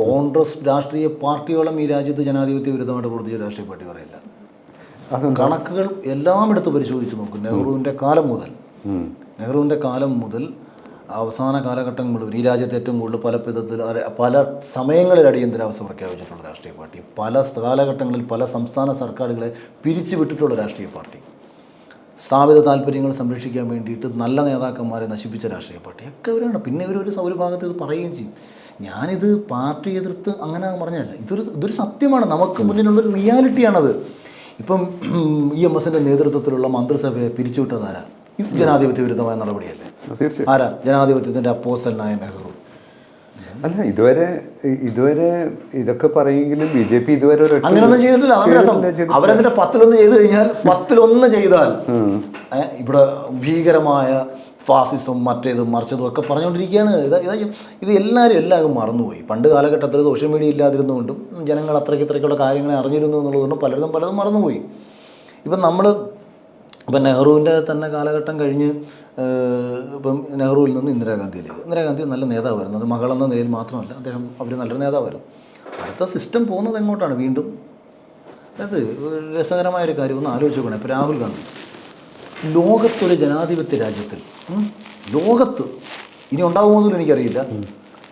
കോൺഗ്രസ് രാഷ്ട്രീയ പാർട്ടിയോളം ഈ രാജ്യത്ത് ജനാധിപത്യ വിരുദ്ധമായിട്ട് പ്രവർത്തിച്ച രാഷ്ട്രീയ പാർട്ടി പറയില്ല. അതെന്താ? കണക്കുകൾ എല്ലാം എടുത്ത് പരിശോധിച്ച് നോക്കും. നെഹ്റുവിന്റെ കാലം മുതൽ. നെഹ്റുവിന്റെ കാലം മുതൽ അവസാന കാലഘട്ടം മുഴുവൻ ഈ രാജ്യത്ത് ഏറ്റവും കൂടുതൽ പല വിധത്തിൽ പല സമയങ്ങളിൽ അടിയന്തരാവസ്ഥ പ്രഖ്യാപിച്ചിട്ടുള്ള രാഷ്ട്രീയ പാർട്ടി. പല കാലഘട്ടങ്ങളിൽ പല സംസ്ഥാന സർക്കാരുകളെ പിരിച്ചുവിട്ടിട്ടുള്ള രാഷ്ട്രീയ പാർട്ടി. സ്ഥാപിത താല്പര്യങ്ങൾ സംരക്ഷിക്കാൻ വേണ്ടിയിട്ട് നല്ല നേതാക്കന്മാരെ നശിപ്പിച്ച രാഷ്ട്രീയ പാർട്ടി. ഒക്കെ ഇവരാണ് പിന്നെ ഇവരൊരു ഒരു ഭാഗത്ത് ഇത് പറയുകയും ചെയ്യും. ഞാനിത് പാർട്ടി എതിർത്ത് അങ്ങനെ പറഞ്ഞല്ല ഇതൊരു ഇതൊരു സത്യമാണ്. നമുക്ക് മുന്നിലുള്ളൊരു റിയാലിറ്റിയാണത്. ഇപ്പം ഇ എം എസിന്റെ നേതൃത്വത്തിലുള്ള മന്ത്രിസഭയെ പിരിച്ചുവിട്ടത് ആരാ? ഇത് ജനാധിപത്യ വിരുദ്ധമായ നടപടിയല്ലേ? ആരാ? ജനാധിപത്യത്തിന്റെ അപ്പോസലായ നെഹ്റു. അല്ല ഇതുവരെ ഇതുവരെ ഇതൊക്കെ പറയുമെങ്കിലും ബി ജെ പി ഇതുവരെ അങ്ങനെയൊന്നും. ചെയ്തിട്ടില്ല. അവരതിന്റെ പത്തിലൊന്ന് ചെയ്തു കഴിഞ്ഞാൽ പത്തിലൊന്ന് ചെയ്താൽ ഇവിടെ ഭീകരമായ ഫാസിസം മറ്റേതും മറിച്ചതും ഒക്കെ പറഞ്ഞുകൊണ്ടിരിക്കുകയാണ്. ഇത് ഇത് ഇത് എല്ലാവരും എല്ലാവരും മറന്നുപോയി. പണ്ട് കാലഘട്ടത്തിൽ സോഷ്യൽ മീഡിയ ഇല്ലാതിരുന്നുകൊണ്ടും ജനങ്ങൾ അത്രയ്ക്ക് ഇത്രയ്ക്കുള്ള കാര്യങ്ങളെ അറിഞ്ഞിരുന്നു എന്നുള്ളതുകൊണ്ടും പലരും പലതും മറന്നുപോയി. ഇപ്പം നമ്മൾ ഇപ്പം നെഹ്റുവിന്റെ തന്നെ കാലഘട്ടം കഴിഞ്ഞ് ഇപ്പം നെഹ്റുവിൽ നിന്ന് ഇന്ദിരാഗാന്ധിയിലേക്ക്. ഇന്ദിരാഗാന്ധി നല്ല നേതാവായിരുന്നു. അത് മകളെന്ന നിലയിൽ മാത്രമല്ല അദ്ദേഹം അവർ നല്ലൊരു നേതാവായിരുന്നു. അടുത്ത സിസ്റ്റം പോകുന്നത് എങ്ങോട്ടാണ് വീണ്ടും? അതായത് രസകരമായൊരു കാര്യം ഒന്ന് ആലോചിച്ച് നോക്കണം. ഇപ്പോൾ രാഹുൽ ഗാന്ധി. ലോകത്തൊരു ജനാധിപത്യ രാജ്യത്തിൽ ലോകത്ത് ഇനി ഉണ്ടാകുമെന്നൊന്നും എനിക്കറിയില്ല.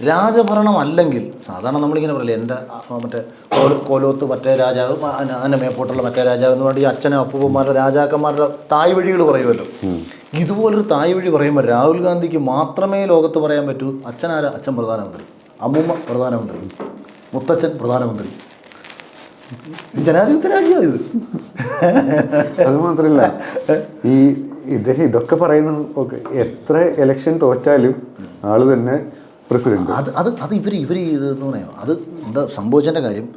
രാജഭരണം അല്ലെങ്കിൽ സാധാരണ നമ്മളിങ്ങനെ പറയില്ലേ എന്റെ മറ്റേ കോലോത്ത് മറ്റേ രാജാവ് അന്ന മേപ്പോട്ടുള്ള മറ്റേ രാജാവ് എന്ന് പറഞ്ഞാൽ ഈ അച്ഛനും അപ്പൂപ്പന്മാരുടെ രാജാക്കന്മാരുടെ തായ് വഴികൾ പറയുമല്ലോ. ഇതുപോലൊരു തായ് വഴി പറയുമ്പോൾ രാഹുൽ ഗാന്ധിക്ക് മാത്രമേ ലോകത്ത് പറയാൻ പറ്റൂ. അച്ഛനാര? അച്ഛൻ പ്രധാനമന്ത്രി. അമ്മൂമ്മ പ്രധാനമന്ത്രി. മുത്തച്ഛൻ പ്രധാനമന്ത്രി. ജനാധിപത്യ രാജ്യമാണ് ഇത്. അത് മാത്രല്ല ഈ ഇദ്ദേഹം ഇതൊക്കെ പറയുന്ന എത്ര ഇലക്ഷൻ തോറ്റാലും ആൾ തന്നെ പ്രസിഡന്റ് അത് അത് അത് ഇവർ ഇവർ ഇതെന്ന് പറയാം അത് എന്താ സംഭവിച്ചതിന്റെ കാര്യം?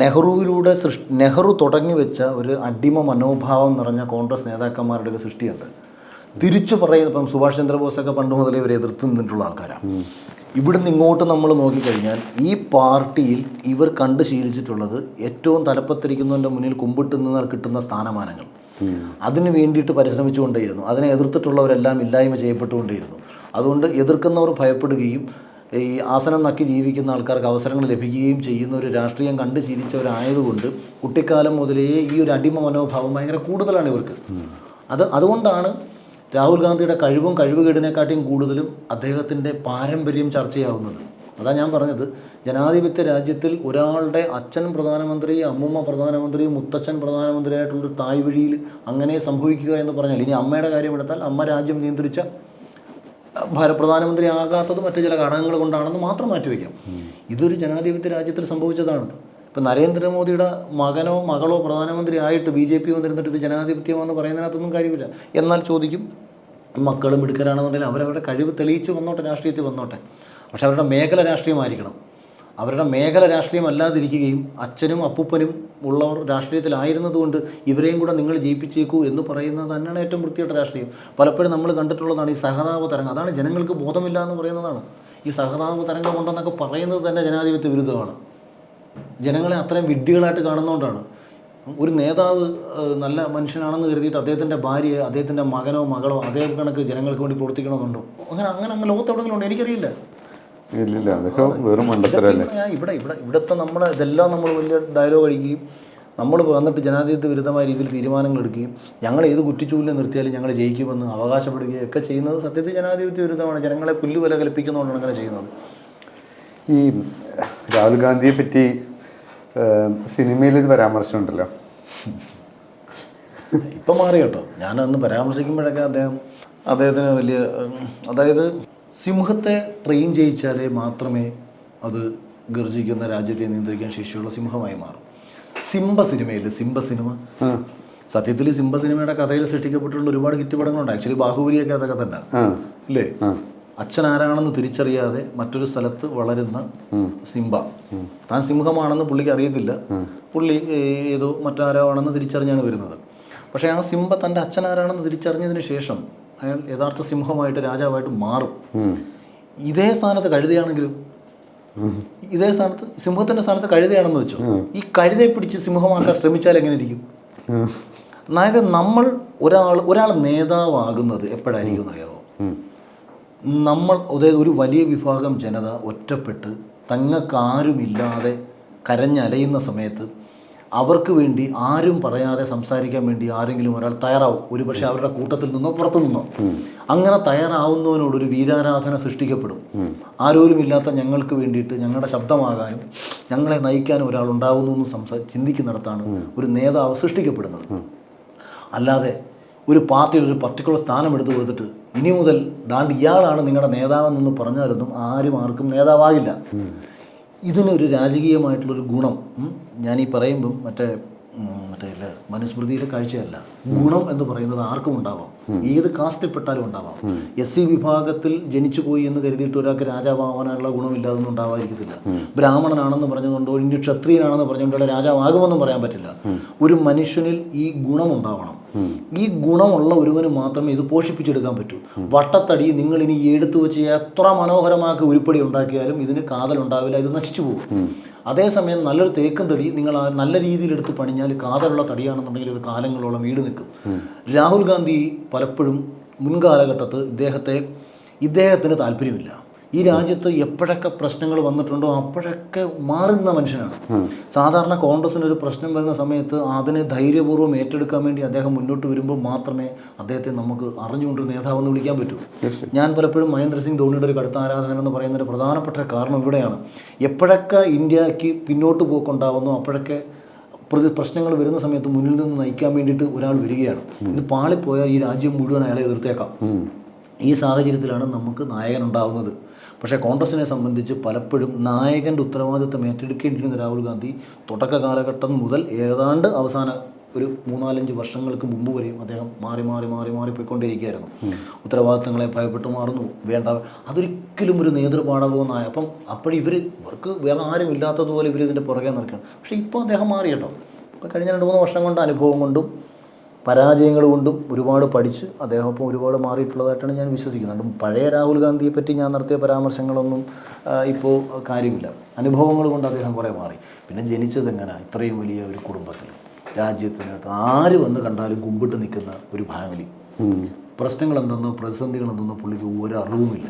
നെഹ്റുവിലൂടെ സൃഷ്ടി നെഹ്റു തുടങ്ങി വെച്ച ഒരു അടിമ മനോഭാവം നിറഞ്ഞ കോൺഗ്രസ് നേതാക്കന്മാരുടെ ഒരു സൃഷ്ടിയുണ്ട്. തിരിച്ചു പറയുന്ന ഇപ്പം സുഭാഷ് ചന്ദ്രബോസൊക്കെ പണ്ട് മുതലേ ഇവരെ എതിർത്ത് നിന്നിട്ടുള്ള ആൾക്കാരാണ്. ഇവിടുന്ന് ഇങ്ങോട്ട് നമ്മൾ നോക്കിക്കഴിഞ്ഞാൽ ഈ പാർട്ടിയിൽ ഇവർ കണ്ട് ശീലിച്ചിട്ടുള്ളത് ഏറ്റവും തലപ്പത്തിരിക്കുന്നവന്റെ മുന്നിൽ കുമ്പിട്ട് നിന്നാൽ കിട്ടുന്ന സ്ഥാനമാനങ്ങൾ. അതിനു വേണ്ടിയിട്ട് പരിശ്രമിച്ചുകൊണ്ടേയിരുന്നു. അതിനെ എതിർത്തിട്ടുള്ളവരെല്ലാം ഇല്ലായ്മ ചെയ്യപ്പെട്ടുകൊണ്ടേയിരുന്നു. അതുകൊണ്ട് എതിർക്കുന്നവർ ഭയപ്പെടുകയും ഈ ആസനം നക്കി ജീവിക്കുന്ന ആൾക്കാർക്ക് അവസരങ്ങൾ ലഭിക്കുകയും ചെയ്യുന്ന ഒരു രാഷ്ട്രീയം കണ്ട് ശീലിച്ചവരായതുകൊണ്ട് കുട്ടിക്കാലം മുതലേ ഈ ഒരു അടിമ മനോഭാവം ഭയങ്കര കൂടുതലാണ് ഇവർക്ക്. അത് അതുകൊണ്ടാണ് രാഹുൽ ഗാന്ധിയുടെ കഴിവും കഴിവുകേടിനെക്കാട്ടിയും കൂടുതലും അദ്ദേഹത്തിന്റെ പാരമ്പര്യം ചർച്ചയാവുന്നത്. അതാ ഞാൻ പറഞ്ഞത്. ജനാധിപത്യ രാജ്യത്തിൽ ഒരാളുടെ അച്ഛൻ പ്രധാനമന്ത്രി അമ്മൂമ്മ പ്രധാനമന്ത്രി മുത്തച്ഛൻ പ്രധാനമന്ത്രിയായിട്ടുള്ളൊരു തായ് വഴിയിൽ അങ്ങനെ സംഭവിക്കുക എന്ന് പറഞ്ഞാൽ ഇനി അമ്മയുടെ കാര്യം എടുത്താൽ അമ്മ രാജ്യം നിയന്ത്രിച്ച ഭാര പ്രധാനമന്ത്രി ആകാത്തത് മറ്റു ചില ഘടകങ്ങൾ കൊണ്ടാണെന്ന് മാത്രം മാറ്റിവെക്കാം. ഇതൊരു ജനാധിപത്യ രാജ്യത്തിൽ സംഭവിച്ചതാണ് ഇപ്പം നരേന്ദ്രമോദിയുടെ മകനോ മകളോ പ്രധാനമന്ത്രി ആയിട്ട് ബി ജെ പി വന്നിരുന്നിട്ട് ഇത് ജനാധിപത്യമാണെന്ന് പറയുന്നതിനകത്തൊന്നും കാര്യമില്ല. എന്നാൽ ചോദിക്കും മക്കളും മിടുക്കരാണെന്നുണ്ടെങ്കിൽ അവരവരുടെ കഴിവ് തെളിയിച്ച് വന്നോട്ടെ രാഷ്ട്രീയത്തിൽ വന്നോട്ടെ. പക്ഷെ അവരുടെ മേഖല രാഷ്ട്രീയമായിരിക്കണം. അവരുടെ മേഖല രാഷ്ട്രീയം അല്ലാതിരിക്കുകയും അച്ഛനും അപ്പൂപ്പനും ഉള്ളവർ രാഷ്ട്രീയത്തിലായിരുന്നതുകൊണ്ട് ഇവരെയും കൂടെ നിങ്ങൾ ജയിപ്പിച്ചേക്കൂ എന്ന് പറയുന്നത് തന്നെയാണ് ഏറ്റവും വൃത്തിയായിട്ട രാഷ്ട്രീയം. പലപ്പോഴും നമ്മൾ കണ്ടിട്ടുള്ളതാണ് ഈ സഹതാപ തരംഗം. അതാണ് ജനങ്ങൾക്ക് ബോധമില്ല എന്ന് പറയുന്നതാണ്. ഈ സഹതാപ തരംഗം ഉണ്ടെന്നൊക്കെ പറയുന്നത് തന്നെ ജനാധിപത്യ വിരുദ്ധമാണ്. ജനങ്ങളെ അത്രയും വിഡ്ഢികളായിട്ട് കാണുന്നതുകൊണ്ടാണ് ഒരു നേതാവ് നല്ല മനുഷ്യനാണെന്ന് കരുതിയിട്ട് അദ്ദേഹത്തിന്റെ ഭാര്യയെ അദ്ദേഹത്തിന്റെ മകനോ മകളോ അതേ കണക്ക് ജനങ്ങൾക്ക് വേണ്ടി പ്രവർത്തിക്കണമെന്നുണ്ടോ? അങ്ങനെ അങ്ങനെ അങ്ങനെ ലോകത്ത് എവിടെയെങ്കിലും ഉണ്ടോ എനിക്കറിയില്ല. ഇല്ലില്ല അതൊക്കെ വെറും മണ്ടത്തരല്ലേ? ഞാൻ ഇവിടെ ഇവിടെ ഇവിടുത്തെ നമ്മൾ ഇതെല്ലാം നമ്മൾ വലിയ ഡയലോഗ് അടിക്കുകയും നമ്മൾ വന്നിട്ട് ജനാധിപത്യ വിരുദ്ധമായ രീതിയിൽ തീരുമാനങ്ങൾ എടുക്കുകയും ഞങ്ങൾ ഏത് കുറ്റിച്ചൂലിനെ നിർത്തിയാലും ഞങ്ങൾ ജയിക്കുമെന്ന് അവകാശപ്പെടുകയും ഒക്കെ ചെയ്യുന്നത് സത്യത്തിൽ ജനാധിപത്യ വിരുദ്ധമാണ് ജനങ്ങളെ പുല്ലുവില കൽപ്പിക്കുന്നതുകൊണ്ടാണ് അങ്ങനെ ചെയ്യുന്നത്. ഈ രാഹുൽ ഗാന്ധിയെ പറ്റി സിനിമയിൽ സിനിമയിലൊരു പരാമർശം ഉണ്ടല്ലോ ഇപ്പം മാറി കേട്ടോ. ഞാൻ അന്ന് പരാമർശിക്കുമ്പോഴൊക്കെ അദ്ദേഹം അദ്ദേഹത്തിന് വലിയ അതായത് സിംഹത്തെ ട്രെയിൻ ചെയ്യിച്ചാലേ മാത്രമേ അത് ഗർജിക്കുന്ന രാജ്യത്തെ നിയന്ത്രിക്കാൻ ശേഷിയുള്ള സിംഹമായി മാറും. സിംബ സിനിമയില്ലേ സിംബ സിനിമ. സത്യത്തിൽ സിംബ സിനിമയുടെ കഥയിൽ സൃഷ്ടിക്കപ്പെട്ടിട്ടുള്ള ഒരുപാട് ഹിറ്റ് പടങ്ങളുണ്ട്. ആക്ച്വലി ബാഹുബലിയൊക്കെ അതൊക്കെ തന്നെ ആ. ഇല്ലേ? അച്ഛൻ ആരാണെന്ന് തിരിച്ചറിയാതെ മറ്റൊരു സ്ഥലത്ത് വളരുന്ന സിംബ. താൻ സിംഹമാണെന്ന് പുള്ളിക്ക് അറിയത്തില്ല. പുള്ളി ഏതോ മറ്റാരോ ആണെന്ന് തിരിച്ചറിഞ്ഞാണ് വരുന്നത്. പക്ഷേ ആ സിംബ തന്റെ അച്ഛൻ ആരാണെന്ന് തിരിച്ചറിഞ്ഞതിന് ശേഷം അയാൾ യഥാർത്ഥ സിംഹമായിട്ട് രാജാവായിട്ട് മാറും. ഇതേ സ്ഥാനത്ത് കഴുതയാണെങ്കിലും ഇതേ സ്ഥാനത്ത് സിംഹത്തിന്റെ സ്ഥാനത്ത് കഴുതയാണെന്ന് വെച്ചു ഈ കഴുതയെ പിടിച്ച് സിംഹമാക്കാൻ ശ്രമിച്ചാൽ എങ്ങനെ ഇരിക്കും? അതായത് നമ്മൾ ഒരാൾ ഒരാൾ നേതാവാകുന്നത് എപ്പോഴായിരിക്കും എന്നറിയാമോ. നമ്മൾ അതായത് ഒരു വലിയ വിഭാഗം ജനത ഒറ്റപ്പെട്ട് തങ്ങൾക്കാരുമില്ലാതെ കരഞ്ഞലയുന്ന സമയത്ത് അവർക്ക് വേണ്ടി ആരും പറയാതെ സംസാരിക്കാൻ വേണ്ടി ആരെങ്കിലും ഒരാൾ തയ്യാറാവും. ഒരുപക്ഷെ അവരുടെ കൂട്ടത്തിൽ നിന്നോ പുറത്തു നിന്നോ. അങ്ങനെ തയ്യാറാവുന്നവനോടൊരു വീരാരാധന സൃഷ്ടിക്കപ്പെടും. ആരോരുമില്ലാത്ത ഞങ്ങൾക്ക് വേണ്ടിയിട്ട് ഞങ്ങളുടെ ശബ്ദമാകാനും ഞങ്ങളെ നയിക്കാനും ഒരാൾ ഉണ്ടാകുന്നു എന്ന് സംസാ ചിന്തിക്കുന്നിടത്താണ് ഒരു നേതാവ് സൃഷ്ടിക്കപ്പെടുന്നത്. അല്ലാതെ ഒരു പാർട്ടിയിൽ ഒരു പർട്ടിക്കുലർ സ്ഥാനം എടുത്തു കൊടുത്തിട്ട് ഇനി മുതൽ ദാണ്ട് ഇയാളാണ് നിങ്ങളുടെ നേതാവെന്നൊന്ന് പറഞ്ഞാലൊന്നും ആരും ആർക്കും നേതാവാകില്ല. ഇതിനൊരു രാജകീയമായിട്ടുള്ളൊരു ഗുണം ഞാൻ ഈ പറയുമ്പം മറ്റേ മറ്റേ മനുസ്മൃതിയിലെ കാഴ്ചയല്ല. ഗുണം എന്ന് പറയുന്നത് ആർക്കും ഉണ്ടാവാം. ഏത് കാസ്റ്റിൽപ്പെട്ടാലും ഉണ്ടാവാം. എസ് സി വിഭാഗത്തിൽ ജനിച്ചു പോയി എന്ന് കരുതിയിട്ട് ഒരാൾക്ക് രാജാവാകാനുള്ള ഗുണമില്ലാതൊന്നും ഉണ്ടാവാതിരിക്കത്തില്ല. ബ്രാഹ്മണനാണെന്ന് പറഞ്ഞുകൊണ്ടോ ഇനി ക്ഷത്രിയനാണെന്ന് പറഞ്ഞുകൊണ്ടുള്ള രാജാവാകുമെന്നും പറയാൻ പറ്റില്ല. ഒരു മനുഷ്യനിൽ ഈ ഗുണം ഉണ്ടാവണം. ഈ ഗുണമുള്ള ഒരുവന് മാത്രമേ ഇത് പോഷിപ്പിച്ചെടുക്കാൻ പറ്റൂ. വട്ടത്തടി നിങ്ങൾ ഇനി എടുത്തു വെച്ച് എത്ര മനോഹരമാക്കി ഉരുപ്പടി ഉണ്ടാക്കിയാലും ഇതിന് കാതലുണ്ടാവില്ല ഇത് നശിച്ചു പോകും. അതേസമയം നല്ലൊരു തേക്കും തടി നിങ്ങൾ നല്ല രീതിയിൽ എടുത്ത് പണിഞ്ഞാൽ കാതലുള്ള തടിയാണെന്നുണ്ടെങ്കിൽ ഇത് കാലങ്ങളോളം വീട് നിൽക്കും. രാഹുൽ ഗാന്ധി പലപ്പോഴും മുൻകാലഘട്ടത്ത് ഇദ്ദേഹത്തെ ഇദ്ദേഹത്തിന് താല്പര്യമില്ല. ഈ രാജ്യത്ത് എപ്പോഴൊക്കെ പ്രശ്നങ്ങൾ വന്നിട്ടുണ്ടോ അപ്പോഴൊക്കെ മാറുന്ന മനുഷ്യനാണ്. സാധാരണ കോൺഗ്രസിന് ഒരു പ്രശ്നം വരുന്ന സമയത്ത് അതിനെ ധൈര്യപൂർവം ഏറ്റെടുക്കാൻ വേണ്ടി അദ്ദേഹം മുന്നോട്ട് വരുമ്പോൾ മാത്രമേ അദ്ദേഹത്തെ നമുക്ക് അറിഞ്ഞുകൊണ്ട് നേതാവെന്ന് വിളിക്കാൻ പറ്റൂ. ഞാൻ പലപ്പോഴും മഹേന്ദ്ര സിംഗ് ധോണിയുടെ ഒരു കടുത്ത ആരാധകൻ എന്ന് പറയുന്ന ഒരു പ്രധാനപ്പെട്ട കാരണം ഇവിടെയാണ്. എപ്പോഴൊക്കെ ഇന്ത്യയ്ക്ക് പിന്നോട്ട് പോക്കുണ്ടാവുന്നു അപ്പോഴൊക്കെ പ്രതി പ്രശ്നങ്ങൾ വരുന്ന സമയത്ത് മുന്നിൽ നിന്ന് നയിക്കാൻ വേണ്ടിയിട്ട് ഒരാൾ വരികയാണ്. ഇത് പാളിപ്പോയാൽ ഈ രാജ്യം മുഴുവൻ അയാളെ എതിർത്തേക്കാം. ഈ സാഹചര്യത്തിലാണ് നമുക്ക് നായകൻ ഉണ്ടാകുന്നത് പക്ഷേ കോൺഗ്രസിനെ സംബന്ധിച്ച് പലപ്പോഴും നായകന്റെ ഉത്തരവാദിത്തം ഏറ്റെടുക്കേണ്ടിയിരുന്ന രാഹുൽ ഗാന്ധി തുടക്ക കാലഘട്ടം മുതൽ ഏതാണ്ട് അവസാന ഒരു മൂന്നാലഞ്ച് വർഷങ്ങൾക്ക് മുമ്പ് വരെയും അദ്ദേഹം മാറി മാറി മാറി മാറി പോയിക്കൊണ്ടിരിക്കുകയായിരുന്നു ഉത്തരവാദിത്തങ്ങളെ ഭയപ്പെട്ട് മാറുന്നു വേണ്ട അതൊരിക്കലും ഒരു നേതൃപാഠകമെന്നായ അപ്പം അപ്പോഴും ഇവർ ഇവർക്ക് വേറെ ആരും ഇല്ലാത്തതുപോലെ ഇവർ ഇതിന്റെ പുറകെ നിൽക്കണം പക്ഷേ ഇപ്പോൾ അദ്ദേഹം മാറി കേട്ടോ. കഴിഞ്ഞ രണ്ട് മൂന്ന് വർഷം കൊണ്ട് അനുഭവം കൊണ്ടും പരാജയങ്ങൾ കൊണ്ടും ഒരുപാട് പഠിച്ച് അദ്ദേഹം ഇപ്പോൾ ഒരുപാട് മാറിയിട്ടുള്ളതായിട്ടാണ് ഞാൻ വിശ്വസിക്കുന്നത്. പഴയ രാഹുൽ ഗാന്ധിയെ പറ്റി ഞാൻ നടത്തിയ പരാമർശങ്ങളൊന്നും ഇപ്പോൾ കാര്യമില്ല. അനുഭവങ്ങൾ കൊണ്ട് അദ്ദേഹം കുറേ മാറി. പിന്നെ ജനിച്ചത് എങ്ങനെ? ഇത്രയും വലിയ ഒരു കുടുംബത്തിൽ രാജ്യത്തിനകത്ത് ആര് വന്ന് കണ്ടാലും കുമ്പിട്ട് നിൽക്കുന്ന ഒരു ഫാമിലി പ്രശ്നങ്ങൾ എന്തെന്നോ പ്രതിസന്ധികൾ എന്തെന്നോ പുള്ളിക്ക് ഒരു അറിവുമില്ല.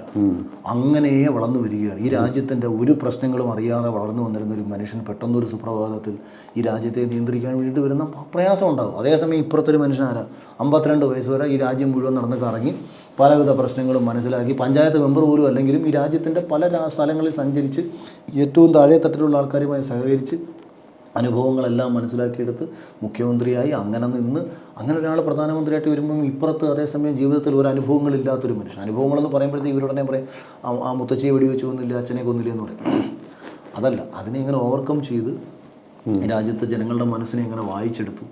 അങ്ങനെ വളർന്നു വരികയാണ്. ഈ രാജ്യത്തിന്റെ ഒരു പ്രശ്നങ്ങളും അറിയാതെ വളർന്നു വന്നിരുന്ന ഒരു മനുഷ്യൻ പെട്ടെന്നൊരു സുപ്രഭാതത്തിൽ ഈ രാജ്യത്തെ നിയന്ത്രിക്കാൻ വേണ്ടിയിട്ട് വരുന്ന പ്രയാസം ഉണ്ടാകും അതേസമയം ഇപ്പുറത്തൊരു മനുഷ്യനാരാ? അമ്പത്തിരണ്ട് വയസ്സ് വരെ ഈ രാജ്യം മുഴുവൻ നടന്ന് കറങ്ങി പലവിധ പ്രശ്നങ്ങളും മനസ്സിലാക്കി പഞ്ചായത്ത് മെമ്പർ പോലും അല്ലെങ്കിലും ഈ രാജ്യത്തിന്റെ പല സ്ഥലങ്ങളിൽ സഞ്ചരിച്ച് ഏറ്റവും താഴെ തട്ടിലുള്ള ആൾക്കാരുമായി സഹകരിച്ച് അനുഭവങ്ങളെല്ലാം മനസ്സിലാക്കിയെടുത്ത് മുഖ്യമന്ത്രിയായി അങ്ങനെ നിന്ന് അങ്ങനെ ഒരാൾ പ്രധാനമന്ത്രിയായിട്ട് വരുമ്പം ഇപ്പുറത്ത് അതേസമയം ജീവിതത്തിൽ ഒരു അനുഭവങ്ങളില്ലാത്തൊരു മനുഷ്യൻ. അനുഭവങ്ങളെന്ന് പറയുമ്പോഴത്തേക്ക് ഇവരുടനെ പറയും "ആ- ആ മുത്തച്ഛയെ വെടിവെച്ച് കൊന്നില്ല അച്ഛനെ കൊന്നില്ല എന്ന് പറയും. അതല്ല അതിനെ ഇങ്ങനെ ഓവർകം ചെയ്ത് രാജ്യത്തെ ജനങ്ങളുടെ മനസ്സിനെ ഇങ്ങനെ വായിച്ചെടുത്തു.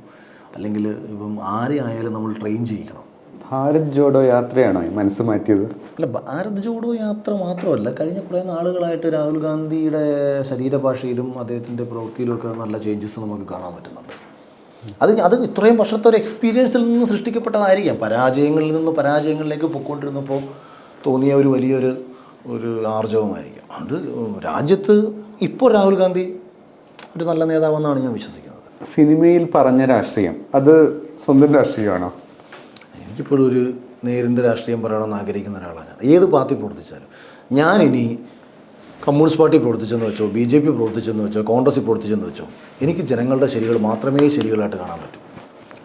അല്ലെങ്കിൽ ഇപ്പം ആരെയായാലും നമ്മൾ ട്രെയിൻ ചെയ്യിക്കണം ഭാരത് ജോഡോ യാത്രയാണോ മനസ്സ് മാറ്റിയത്? അല്ല ഭാരത് ജോഡോ യാത്ര മാത്രമല്ല. കഴിഞ്ഞ കുറേ നാളുകളായിട്ട് രാഹുൽ ഗാന്ധിയുടെ ശരീരഭാഷയിലും അദ്ദേഹത്തിന്റെ പ്രവൃത്തിയിലും ഒക്കെ നല്ല ചേഞ്ചസ് നമുക്ക് കാണാൻ പറ്റുന്നുണ്ട്. അത് അത് ഇത്രയും വർഷത്തെ ഒരു എക്സ്പീരിയൻസിൽ നിന്ന് സൃഷ്ടിക്കപ്പെട്ടതായിരിക്കാം. പരാജയങ്ങളിൽ നിന്ന് പരാജയങ്ങളിലേക്ക് പൊയ്ക്കൊണ്ടിരുന്നപ്പോൾ തോന്നിയ ഒരു വലിയൊരു ഒരു ആർജവമായിരിക്കും. അത് രാജ്യത്ത് ഇപ്പോൾ രാഹുൽ ഗാന്ധി ഒരു നല്ല നേതാവെന്നാണ് ഞാൻ വിശ്വസിക്കുന്നത്. സിനിമയിൽ പറഞ്ഞ രാഷ്ട്രീയം അത് സ്വന്തം രാഷ്ട്രീയമാണോ? എനിക്കിപ്പോഴും ഒരു നേരിന്റെ രാഷ്ട്രീയം പറയണമെന്ന് ആഗ്രഹിക്കുന്ന ഒരാളാണ് ഞാൻ. ഏത് പാർട്ടി പ്രവർത്തിച്ചാലും. ഇനി കമ്മ്യൂണിസ്റ്റ് പാർട്ടി പ്രവർത്തിച്ചെന്ന് വെച്ചോ ബി ജെ പി പ്രവർത്തിച്ചെന്ന് വെച്ചോ കോൺഗ്രസ് പ്രവർത്തിച്ചെന്ന് വെച്ചോ എനിക്ക് ജനങ്ങളുടെ ശരികൾ മാത്രമേ ശരികളായിട്ട് കാണാൻ പറ്റൂ.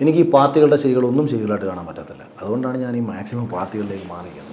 എനിക്ക് ഈ പാർട്ടികളുടെ ശരികളൊന്നും ശരികളായിട്ട് കാണാൻ പറ്റത്തില്ല. അതുകൊണ്ടാണ് ഞാൻ ഈ മാക്സിമം പാർട്ടികളിലേക്ക് മാറിയത്